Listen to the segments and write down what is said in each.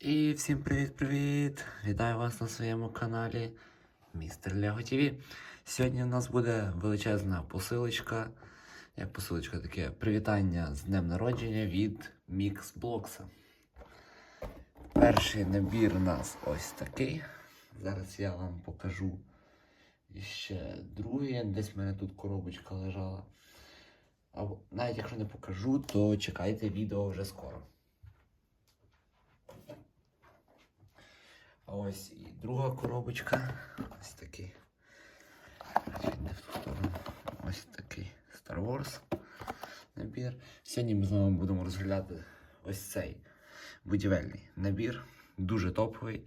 І всім привіт-привіт! Вітаю вас на своєму каналі Містер Лего ТВ. Сьогодні у нас буде величезна посилочка. Як посилочка таке привітання з днем народження від Mixbox. Перший набір у нас ось такий. Зараз я вам покажу ще другий. Десь в мене тут коробочка лежала. Або навіть якщо не покажу, то чекайте відео вже скоро. А ось і друга коробочка. Ось такий. Ось такий Star Wars набір. Сьогодні ми з вами будемо розглядати ось цей будівельний набір. Дуже топовий.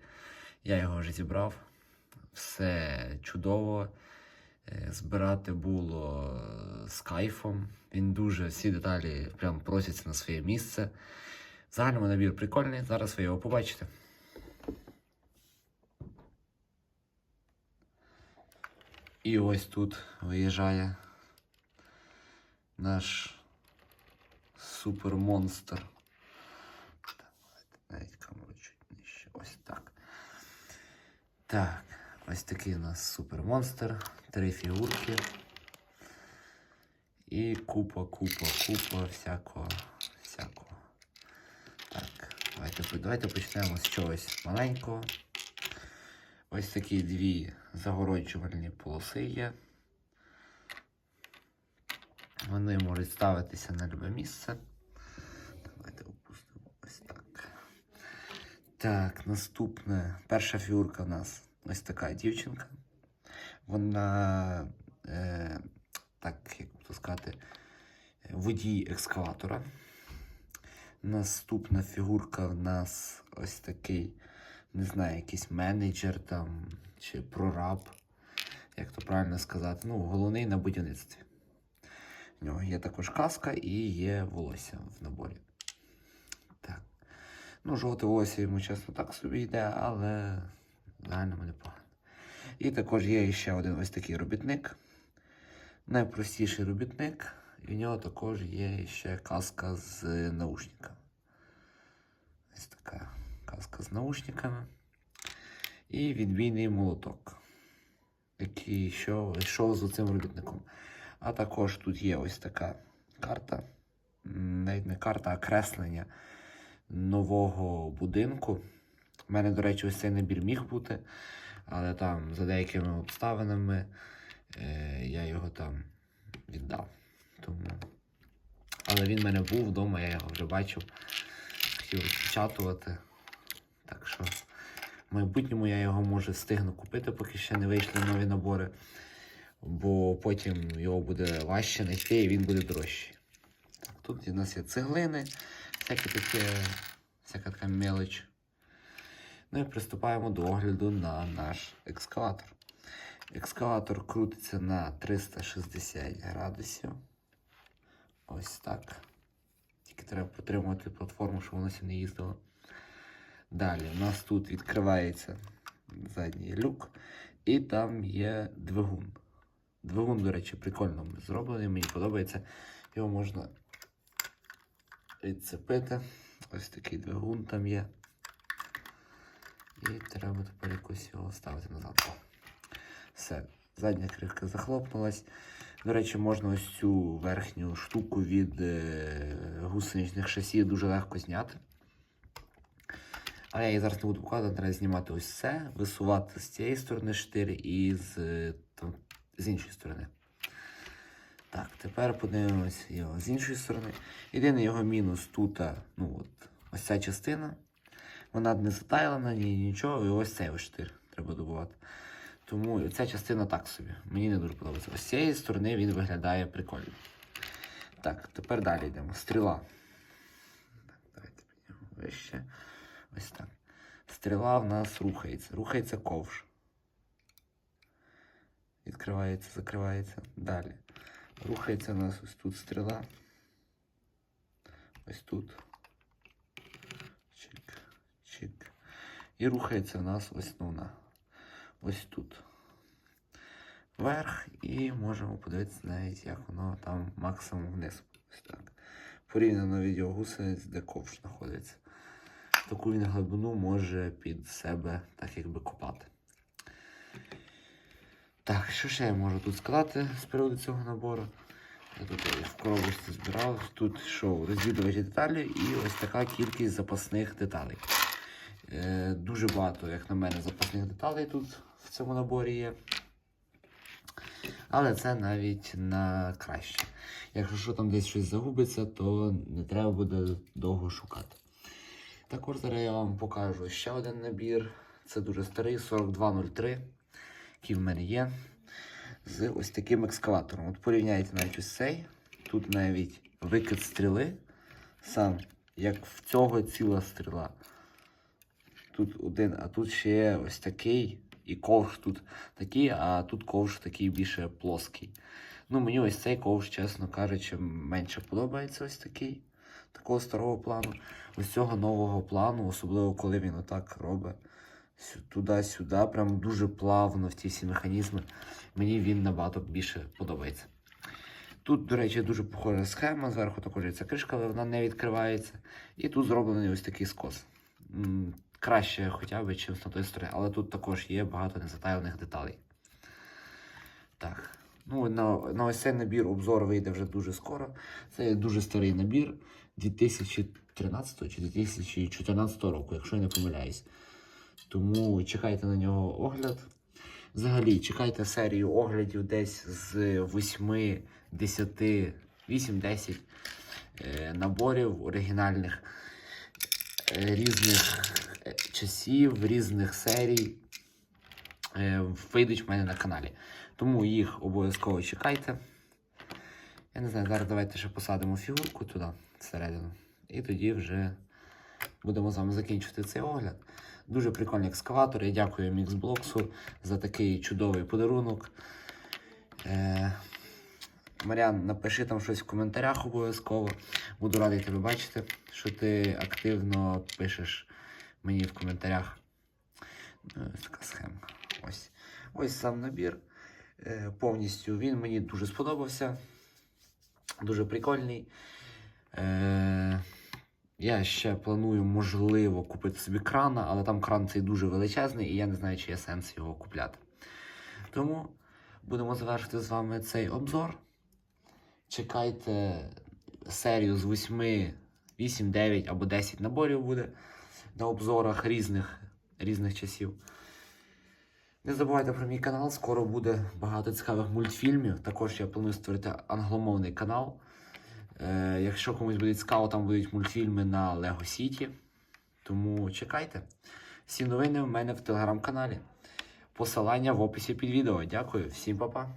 Я його вже зібрав. Все чудово. Е, Збирати було з кайфом. Він дуже всі деталі прям просяться на своє місце. Загальному набір прикольний. Зараз ви його побачите. І ось тут виїжджає наш супермонстр. Так, Навіть камеру чуть нижче. Ось так. Так, ось такий у нас супермонстр. Три фігурки. І купа, купа, купа всякого. всякого. Так, давайте, давайте почнемо з чогось маленького. Ось такі дві загороджувальні полоси є. Вони можуть ставитися на любе місце. Давайте опустимо ось так. Так, наступне. Перша фігурка в нас ось така дівчинка. Вона, е, так як то сказати, водій екскаватора. Наступна фігурка в нас ось такий не знаю, якийсь менеджер там чи прораб, як то правильно сказати. Ну, головний на будівництві. В нього є також каска і є волосся в наборі. Так. Ну, жовте волосся йому чесно так собі йде, але в загальному непогано. І також є ще один ось такий робітник. Найпростіший робітник. І в нього також є ще каска з наушниками. Ось така каска з наушниками. І відбійний молоток, який йшов, з цим робітником. А також тут є ось така карта. Навіть не карта, а креслення нового будинку. У мене, до речі, ось цей набір міг бути, але там за деякими обставинами е, я його там віддав. Тому... Але він в мене був вдома, я його вже бачив. Хотів розпечатувати. Так що в майбутньому я його може встигну купити, поки ще не вийшли нові набори. Бо потім його буде важче знайти і він буде дорожчий. Тут у нас є цеглини, всяке таке, всяка така мелоч. Ну і приступаємо до огляду на наш екскаватор. Екскаватор крутиться на 360 градусів. Ось так. Тільки треба потримувати платформу, щоб воно сі не їздило. Далі у нас тут відкривається задній люк, і там є двигун. Двигун, до речі, прикольно зроблений, мені подобається. Його можна відцепити. Ось такий двигун там є. І треба тепер якось його ставити назад. Все, задня кришка захлопнулась. До речі, можна ось цю верхню штуку від е, гусеничних шасі дуже легко зняти. Але я її зараз не буду показувати, треба знімати ось це, висувати з цієї сторони штир і з, е, там, з іншої сторони. Так, тепер подивимось його з іншої сторони. Єдиний його мінус тут, ну от, ось ця частина. Вона не затайлена, ні нічого, і ось цей ось штир треба добувати. Тому ця частина так собі. Мені не дуже подобається. Ось цієї сторони він виглядає прикольно. Так, тепер далі йдемо. Стріла. Так, давайте піднімемо вище. Ось так. Стріла в нас рухається. Рухається ковш. Відкривається, закривається. Далі. Рухається у нас ось тут стріла. Ось тут. Чик, чик. І рухається у нас основна. Ось тут. Вверх і можемо подивитися навіть, як воно там максимум вниз. Ось так. Порівняно від гусениць, де ковш знаходиться. Таку він глибину може під себе так якби копати. Так, що ще я можу тут сказати з приводу цього набору? Я тут в коробочці збирав. Тут що, розвідувачі деталі і ось така кількість запасних деталей. Е, дуже багато, як на мене, запасних деталей тут в цьому наборі є. Але це навіть на краще. Якщо що там десь щось загубиться, то не треба буде довго шукати. Також зараз я вам покажу ще один набір. Це дуже старий 4203, який в мене є. З ось таким екскаватором. От порівняйте навіть ось цей. Тут навіть викид стріли. Сам, як в цього ціла стріла. Тут один, а тут ще ось такий. І ковш тут такий, а тут ковш такий більше плоский. Ну, мені ось цей ковш, чесно кажучи, менше подобається ось такий. Такого старого плану. Ось цього нового плану, особливо коли він отак робить туди-сюди, прям дуже плавно в ті всі механізми. Мені він набагато більше подобається. Тут, до речі, дуже похожа схема. Зверху також є ця кришка, але вона не відкривається. І тут зроблений ось такий скос. Краще хоча б, чим на той стороні, але тут також є багато незатайлених деталей. Ну, на, на ось цей набір обзор вийде вже дуже скоро. Це дуже старий набір 2013 чи 2014 року, якщо я не помиляюсь. Тому чекайте на нього огляд. Взагалі, чекайте серію оглядів десь з 8, 10, 8-10 е, наборів оригінальних е, різних е, часів, різних серій е, вийдуть в мене на каналі. Тому їх обов'язково чекайте. Я не знаю, зараз давайте ще посадимо фігурку туди, всередину. І тоді вже будемо з вами закінчувати цей огляд. Дуже прикольний екскаватор. Я дякую Міксблоксу за такий чудовий подарунок. Е, Маріан, напиши там щось в коментарях обов'язково. Буду радий тебе бачити, що ти активно пишеш мені в коментарях. Ну, така схема. Ось. Ось сам набір. Е, повністю він мені дуже сподобався. Дуже прикольний. Е, я ще планую, можливо, купити собі крана, але там кран цей дуже величезний, і я не знаю, чи є сенс його купляти. Тому будемо завершити з вами цей обзор. Чекайте серію з 8, 8, 9 або 10 наборів буде на обзорах різних, різних часів. Не забувайте про мій канал, скоро буде багато цікавих мультфільмів. Також я планую створити англомовний канал. Е, якщо комусь буде цікаво, там будуть мультфільми на Лего Сіті. Тому чекайте. Всі новини в мене в телеграм-каналі. Посилання в описі під відео. Дякую, всім па-па.